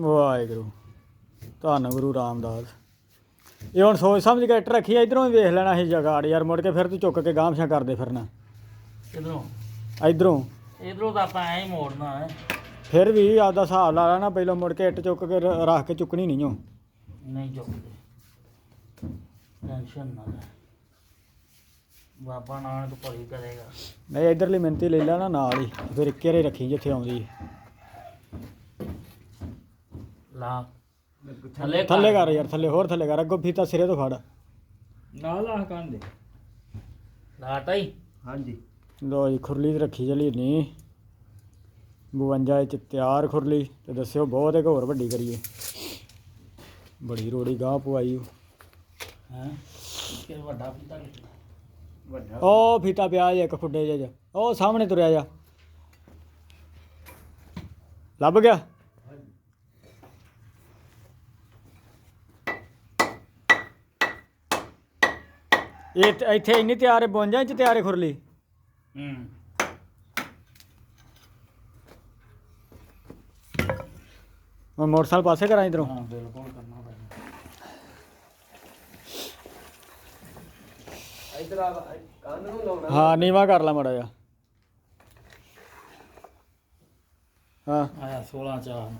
ਵਾਹਿਗੁਰੂ। ਧੰਨ ਗੁਰੂ ਰਾਮਦਾਸ। ਇਹ ਹੁਣ ਸੋਚ ਸਮਝ ਕੇ ਇੱਟ ਰੱਖੀ ਇਧਰੋਂ ਹੀ ਵੇਖ ਲੈਣਾ ਸੀ ਜਗਾੜ ਯਾਰ ਮੁੜ ਕੇ ਫਿਰ ਤੂੰ ਚੁੱਕ ਕੇ ਗਾਮਸ਼ਾ ਕਰਦੇ ਫਿਰਨਾ। ਇਧਰੋਂ ਇਧਰੋਂ। ਇਧਰੋਂ ਤਾਂ ਆਪਾਂ ਐਂ ਹੀ ਮੋੜਨਾ ਹੈ। ਫਿਰ ਵੀ ਆਪਦਾ ਹਿਸਾਬ ਲਾ ਲੈਣਾ ਪਹਿਲਾਂ ਮੁੜ ਕੇ ਇੱਟ ਚੁੱਕ ਕੇ ਰ- ਰੱਖ ਕੇ ਚੁੱਕਣੀ ਨਹੀਂ ਓ ਨਹੀਂ ਚੁੱਕਦੇ। ਟੈਨਸ਼ਨ ਨਾ ਲੈ। ਬਾਬਾ ਨਾਨਕ ਭਲੀ ਕਰੇਗਾ। ਨਹੀਂ ਇਧਰਲੀ ਮਿੰਤੀ ਲੈ ਲੈਣਾ ਨਾਲ ਹੀ। ਫਿਰ ਇੱਕੇ ਰੇ ਰੱਖੀ ਜਿੱਥੇ ਆਉਂਦੀ। ਲਾ। ਥੱਲੇ ਥੱਲੇ ਕਰ ਯਾਰ ਥੱਲੇ ਹੋਰ ਥੱਲੇ ਕਰ। ਅੱਗੋਂ ਫੀਤਾ ਸਿਰੇ ਤੋਂ ਫੜ। ਨਾਲ ਆਹ ਕੰਨ ਦੇ। ਲਾਟਾ ਹੀ ਹਾਂਜੀ। ਲੋ ਜੀ ਖੁਰਲੀ ਤੇ ਰੱਖੀ ਚਲੀ ਨਹੀਂ 52 ਚ ਤਿਆਰ ਖੁਰਲੀ। ਤੇ ਦੱਸਿਓ ਬਹੁਤ ਇੱਕ ਹੋਰ ਵੱਡੀ ਕਰੀਏ। ਬੜੀ ਰੋੜੀ ਗਾਹ ਪਵਾਈ। ਹੈ? ਕਿ ਵੱਡਾ ਕਿੱਥੇ ਵੱਡਾ। ਉਹ ਫੀਤਾ ਪਿਆ ਜੇ ਇੱਕ ਖੁੱਡੇ ਜੇ 'ਚ। ਉਹ ਸਾਹਮਣੇ ਤੁਰਿਆ ਜਾ। ਲੱਭ ਗਿਆ? ਇਹ ਤੇ- ਇੱਥੇ ਇੰਨੀ ਤਿਆਰ ਹੈ 52 ਚ ਤਿਆਰ ਹੈ ਖੁਰਲੀ? ਹੂੰ। ਹੁਣ ਮੋਟਰਸਾਈਕਲ ਪਾਸੇ ਕਰਾਂ ਇਧਰੋਂ? ਹਾਂ ਬਿਲਕੁਲ ਕਰਨਾ ਪੈਣਾ। ਇਧਰ ਆ ਕੰਨ ਨੂੰ ਲਾਉਣਾ। ਹਾਂ ਨੀਵਾ ਕਰ ਲਾ ਮੜਾ ਜਾ ਹਾਂ। ਆਇਆ 16 ਚਾਰ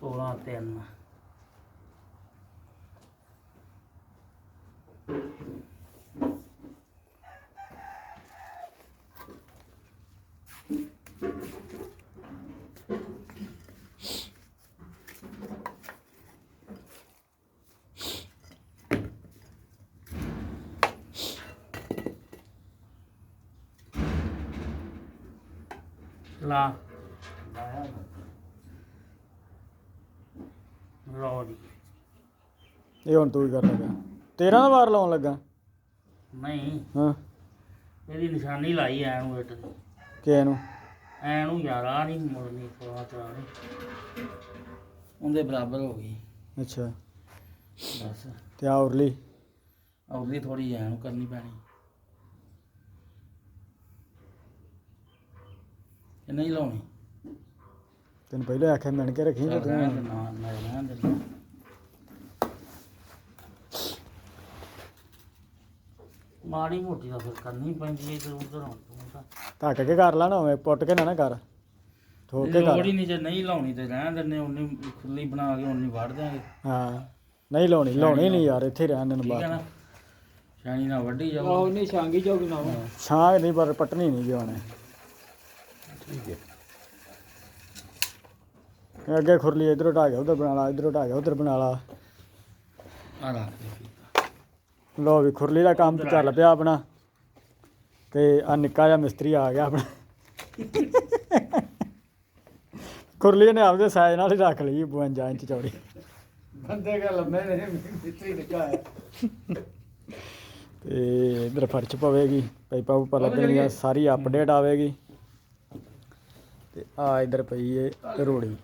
16 ਤਿੰਨ। ਲਾ। ਲਓ ਜੀ। ਇਹ ਹੁਣ ਤੂੰ ਹੀ ਕਰ ਲੱਗਾ 13 ਵਾਰ ਲਾਉਣ ਲੱਗਾ? ਨਹੀਂ। ਹਾਂ। ਇਹਦੀ ਨਿਸ਼ਾਨੀ ਲਾਈ ਐ ਨੂੰ ਇੱਟ ਦੀ। ਕਿ ਨੂੰ ਐ ਨੂੰ ਯਾਰਾ ਨਹੀਂ ਮੁੜਨੀ ਚਾ ਨਹੀਂ ਉਹਦੇ ਬਰਾਬਰ ਹੋ ਗਈ। ਅੱਛਾ। ਬਸ। ਤੇ ਆ ਉਰਲੀ? ਅਗਲੀ ਥੋੜੀ ਐ ਨੂੰ ਕਰਨੀ ਪੈਣੀ। ਇਹ ਨਹੀਂ ਲਾਉਣੀ? ਤੈਨੂੰ ਪਹਿਲਾਂ ਆਖਿਆ ਮਿਣ ਕੇ ਰੱਖੀ ਤੇ ਤੂੰ ਨਾ ਨਾ ਰਹਿਣ ਮਾੜੀ ਮੋਟੀ ਤਾਂ ਫਿਰ ਕਰਨੀ ਪੈਂਦੀ ਹੈ ਇਧਰ ਉਧਰ ਹੁਣ ਤੂੰ ਤਾਂ। ਧੱਕ ਕੇ ਕਰ ਲਾ ਨਾ ਹੋਵੇ ਪੁੱਟ ਕੇ ਨਾ ਨਾ ਕਰ ਠੋਕ ਕੇ ਲੋੜ ਕਰ ਹੀ ਨਹੀਂ ਜੇ ਨਹੀਂ ਲਾਉਣੀ ਤੇ ਰਹਿਣ ਦਿੰਦੇ ਉਨੀ ਖੁੱਲੀ ਬਣਾ ਕੇ ਉਨੀ ਵੜ ਦਿਆਂਗੇ। ਹਾਂ ਨਹੀਂ ਲਾਉਣੀ ਲਾਉਣੀ ਨਹੀਂ ਯਾਰ ਇੱਥੇ ਰਹਿਣ ਦੇਣ ਠੀਕ ਹੈ ਨਾ? ਬਾਅਦ ਸ਼ਾਨੀ ਨਾ ਵੱਢੀ ਜਾਓ। ਆਹੋ ਨਹੀਂ ਛਾਂਗੀ ਚੋਕ ਨਾ ਛਾਂ ਨਹੀਂ ਪਰ ਪਟਣੀ ਨਹੀਂ ਜਿਉਣੇ ਠੀਕ ਹੈ ਅੱਗੇ ਖੁਰਲੀ ਇਧਰੋਂ ਢਾ ਗਿਆ ਉਧਰ ਬਣਾ ਲਾ ਇਧਰੋਂ ਢਾ ਗਿਆ ਉਧਰ ਬਣਾ ਲਾ। ਆ ਰੱਖ ਦੇ। ਲੋ ਵੀ ਖੁਰਲੀ ਦਾ ਕੰਮ ਚੱਲ ਪਿਆ ਆਪਣਾ। ਤੇ ਆ ਨਿੱਕਾ ਜਿਹਾ ਮਿਸਤਰੀ ਆ ਗਿਆ ਆਪਣਾ। ਖੁਰਲੀ ਨੇ ਆਪਦੇ ਸਾਈਜ਼ ਨਾਲ ਹੀ ਰੱਖ ਲਈ 52 ਇੰਚ ਚੌੜੀ। ਬੰਦੇ ਕਾ ਲੰਮੇ ਨੇ ਮਿੱਤਰੀ ਨਿਕਾ ਹੈ। ਤੇ ਇਧਰ ਫਰਚ ਪਵੇਗੀ ਪਾਈਪਾਂ ਉੱਪਰ ਲੱਗਣਗੀਆਂ ਸਾਰੀ ਅਪਡੇਟ ਆਵੇਗੀ। ਤੇ ਆ ਇਧਰ ਪਈ ਏ ਰੋੜੀ।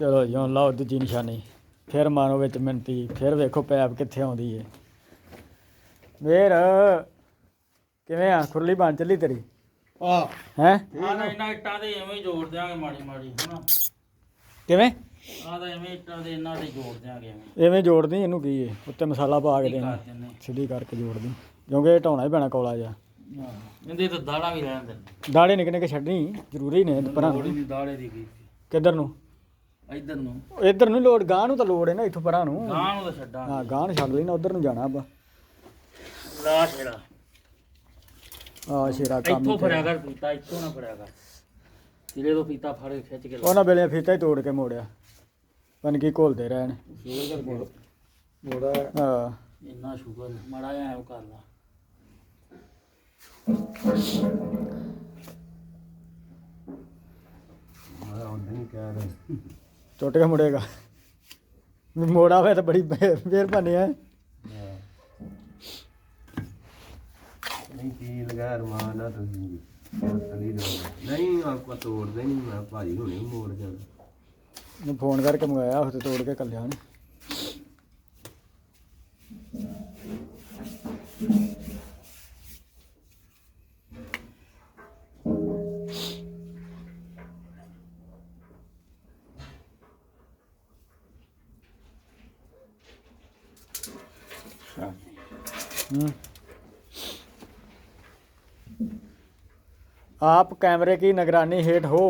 ਚਲੋ ਜੀ ਹੁਣ ਲਾਓ ਦੂਜੀ ਨਿਸ਼ਾਨੀ। ਫਿਰ ਮਾਰੋ ਵਿੱਚ ਮਿੰਤੀ ਫਿਰ ਵੇਖੋ ਪੈਪ ਕਿੱਥੇ ਆਉਂਦੀ ਏ। ਮੇਰ ਕਿਵੇਂ ਆ? ਖੁਰਲੀ ਬਣ ਚੱਲੀ ਤੇਰੀ? ਆ। ਹੈ? ਆ ਨਾ ਇਹਨਾਂ ਇੱਟਾਂ ਦੇ ਐਵੇਂ ਹੀ ਜੋੜ ਦਿਆਂਗੇ ਮਾੜੀ ਮਾੜੀ ਹਨਾ? ਕਿਵੇਂ? ਆ ਤਾਂ ਐਵੇਂ ਇੱਟਾਂ ਦੇ ਇਹਨਾਂ ਦੇ ਜੋੜ ਦਿਆਂਗੇ ਐਵੇਂ। ਐਵੇਂ ਜੋੜਦੀ ਇਹਨੂੰ ਕੀ ਏ? ਉੱਤੇ ਮਸਾਲਾ ਪਾ ਕੇ ਦੇਣਾ। ਸਿੱਧੀ ਕਰਕੇ ਜੋੜਦੀ। ਕਿਉਂਕਿ ਇਹ ਢਾਉਣਾ ਹੀ ਪੈਣਾ ਕੋਲਾ ਜਾ ਹਾਂ ਇਹਦੇ ਤਾਂ ਦਾੜਾ ਵੀ ਰਹਿਣ ਦਿੰਦੇ। ਦਾੜੇ ਨਿੱਕੇ ਨਿੱਕੇ ਛੱਡਣੀ ਜ਼ਰੂਰੀ ਨੇ ਪਰਾਂ ਹੀ ਨਹੀਂ ਦਾੜੇ ਦੀ ਕੀ। ਕਿੱਧਰ ਨੂੰ? ਇਧਰ ਨੂੰ। ਇੱਧਰ ਨੂੰ ਲੋੜ ਗਾਂ ਨੂੰ ਤਾਂ ਲੋੜ ਹੈ ਨਾ ਇੱਥੋਂ ਪਰਾਂ ਨੂੰ। ਗਾਂ ਨੂੰ ਤਾਂ ਛੱਡਾਂ। ਹਾਂ ਗਾਂ ਨੂੰ ਛੱਡ ਲਈ ਨਾ ਉਧਰ ਨੂੰ ਜਾਣਾ ਆਪਾਂ। ਲਾ ਛੇੜਾ। ਆ ਸ਼ੇਰਾ ਕੰਮ ਇੱਥੋਂ ਫੜਿਆ। ਕਰ ਪੀਤਾ ਇੱਥੋਂ ਨਾ ਫੜਿਆ ਕਰ। ਤੇਰੇ ਤੋਂ ਪੀਤਾ ਫੜ ਕੇ ਖਿੱਚ ਕੇ ਲਾ। ਉਹਨਾਂ ਵੇਲੇ ਫੀਤਾ ਹੀ ਤੋੜ ਕੇ ਮੋੜਿਆ। ਪਨ ਕੀ ਘੋਲਦੇ ਰਹਿਣ। ਸ਼ੂਗਰ ਮੋੜਾ ਹਾਂ। ਇੰਨਾ ਸ਼ੂਗਰ ਮਾੜਾ ਐਂ ਕਰ ਲਾ। ਮੈਂ ਹੁੰਦਾ ਨਹੀਂ ਕਹਿ ਰਿਹਾ। ਟੁੱਟ ਕੇ ਮੁੜੇਗਾ ਵੀ ਮੋੜਾ ਹੋਇਆ ਤਾਂ ਬੜੀ ਮਿਹਰਬਾਨੀ ਹੈ। ਨਹੀਂ ਕੀ ਲਗਾ ਰਮਾਨ ਨਾ ਤੁਸੀਂ? ਤਲੀ ਦੋ ਨਹੀਂ ਆਪਾਂ ਤੋੜਦੇ ਨਹੀਂ ਮੈਂ ਭਾਜੀ ਹੁਣੇ ਮੋੜ ਜਾਂਦਾ ਨੂੰ ਫੋਨ ਕਰਕੇ ਮੰਗਾਇਆ ਉਹ ਤੇ ਤੋੜ ਕੇ ਕੱਲਿਆ ਨੇ। हम्म। आप कैमरे की निगरानी हेठ हो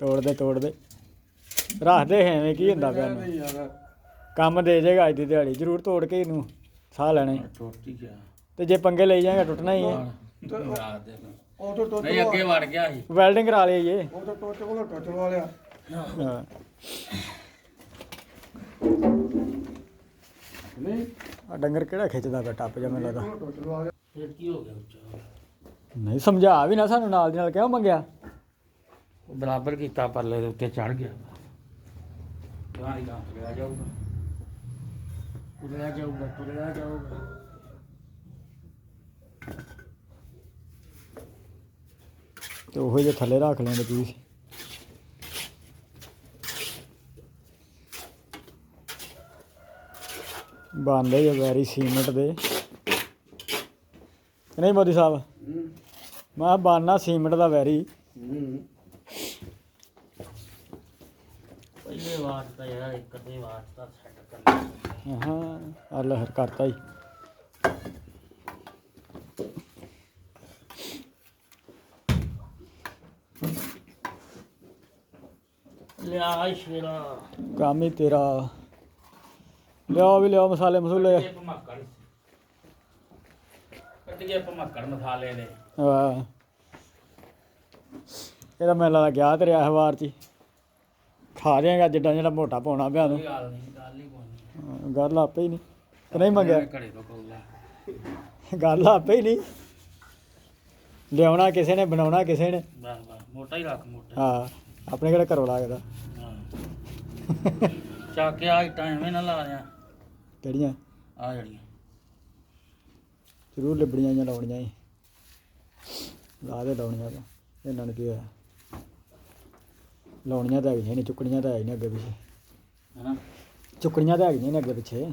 ਤੋੜ ਦੇ ਤੋੜ ਦੇ ਰੱਖਦੇ ਐਵੇਂ ਕੀ ਹੁੰਦਾ ਪਿਆ ਇਹਨੂੰ? ਯਾਰ ਕੰਮ ਦੇ ਜਾਏਗਾ ਅੱਜ ਦੀ ਦਿਹਾੜੀ ਜ਼ਰੂਰ ਤੋੜ ਕੇ ਇਹਨੂੰ ਸਾਹ ਲੈਣੇ ਟੁੱਟ ਹੀ ਗਿਆ ਤੇ ਜੇ ਪੰਗੇ ਲਈ ਜਾਏਗਾ ਟੁੱਟਣਾ ਹੀ ਹੈ ਰਾਤ ਦੇ ਉਹ ਤੋਂ ਟੋਟ ਨਹੀਂ ਅੱਗੇ ਵੜ ਗਿਆ ਸੀ। ਵੈਲਡਿੰਗ ਕਰਾ ਲਈ ਇਹ। ਉਹ ਤੋਂ ਟੋਟ ਕੋਲ ਟੋਟ ਵਾਲਿਆ ਹਾਂ। ਨਹੀਂ। ਆ ਡੰਗਰ ਕਿਹੜਾ ਖਿੱਚਦਾ ਪਿਆ ਟੱਪ ਜਾ ਮੈਨੂੰ ਲੱਗਦਾ। ਫਿਰ ਕੀ ਹੋ ਗਿਆ ਉੱਚਾ? ਨਹੀਂ ਸਮਝਾ ਵੀ ਨਾ ਸਾਨੂੰ ਨਾਲ ਦੀ ਨਾਲ ਕਿਉਂ ਮੰਗਿਆ? ਉਹ ਬਰਾਬਰ ਕੀਤਾ ਪਰਲੇ ਦੇ ਉੱਤੇ ਚੜ ਗਿਆ। ਗਾਂ ਗਾਂ ਤੁਰਿਆ ਜਾਊਗਾ। ਤੁਰਿਆ ਜਾਊਗਾ ਤੁਰਿਆ ਜਾਊਗਾ। ਤੇ ਉਹੋ ਜਿਹੇ ਥੱਲੇ ਰੱਖ ਲੈਂਦੇ ਪੀਸ ਬੰਦੇ ਜੇ ਵੈਰੀ ਸੀਮੈਂਟ ਦੇ। ਨਹੀਂ ਮੋਦੀ ਸਾਹਿਬ? ਹੂੰ ਮੈਂ ਬਾਨਾ ਸੀਮੈਂਟ ਦਾ ਵੈਰੀ। ਹੂੰ ਪਹਿਲੇ ਵਾਰ ਤਾਂ ਯਾਰ ਇੱਕ ਅੱਧੇ ਵਾਰ ਤਾਂ ਸੈੱਟ ਕਰਨਾ। ਹਾਂ ਆ ਲਹਿਰ ਕਰਤਾ ਹੀ। ਲਿਆ ਸ਼ੇਰਾ। ਕੰਮ ਹੀ ਤੇਰਾ। ਲਿਆਓ ਵੀ ਲਿਆਓ ਮਸਾਲੇ ਮਸੂਲੇ। ਇਹ ਭਮੱਕੜ। ਕੱਟ ਗਿਆ ਭਮੱਕੜ ਮਸਾਲੇ ਦੇ। ਹਾਂ। ਇਹਦਾ ਮੈਨੂੰ ਲੱਗਦਾ ਗਿਆ ਤੇ ਰਿਹਾ ਵਾਰ ਚ ਹੀ। ਖਾ ਜਾਏਗਾ ਜਿੱਡਾ ਜਿਹੜਾ ਮੋਟਾ ਪਾਉਣਾ ਪਿਆ ਨੂੰ ਕੋਈ ਗੱਲ ਨਹੀਂ ਗੱਲ ਹੀ ਕੋਈ ਨਹੀਂ। ਹਾਂ, ਗੱਲ ਆਪੇ ਹੀ ਨਹੀਂ। ਤੇ ਨਹੀਂ ਮੰਗਿਆ? ਘੜੇ ਤੋਂ ਕਹੂਗਾ ਗੱਲ ਆਪੇ ਹੀ ਨਹੀਂ। ਲਿਆਉਣਾ ਕਿਸੇ ਨੇ ਬਣਾਉਣਾ ਕਿਸੇ ਨੇ। ਬਸ ਬਸ ਮੋਟਾ ਹੀ ਰੱਖ ਮੋਟਾ ਹਾਂ। ਆਪਣੇ ਕਿਹੜਾ ਘਰੋਂ ਲੱਗਦਾ ਹਾਂ। ਚੱਕ ਕੇ ਆ ਇਟਾਂ ਐਵੇਂ ਨਾ ਲਾ ਰਿਆ ਕਿਹੜੀਆਂ? ਆ ਜਿਹੜੀਆਂ। ਜ਼ਰੂਰ ਲਿਬੜੀਆਂ ਜਾਂ ਲਾਉਣੀਆਂ ਹੀ ਲਾ ਦੇ ਲਾਉਣੀਆਂ ਤਾਂ ਇਹਨਾਂ ਨੂੰ ਕੀ ਹੋਇਆ? ਲਾਉਣੀਆਂ ਤਾਂ ਹੈਗੀਆਂ ਨਹੀਂ ਚੁੱਕਣੀਆਂ ਤਾਂ ਹੈਗੀਆਂ ਅੱਗੇ ਪਿੱਛੇ। ਹਨਾ? ਚੁੱਕਣੀਆਂ ਤਾਂ ਹੈਗੀਆਂ ਨੇ ਅੱਗੇ ਪਿੱਛੇ।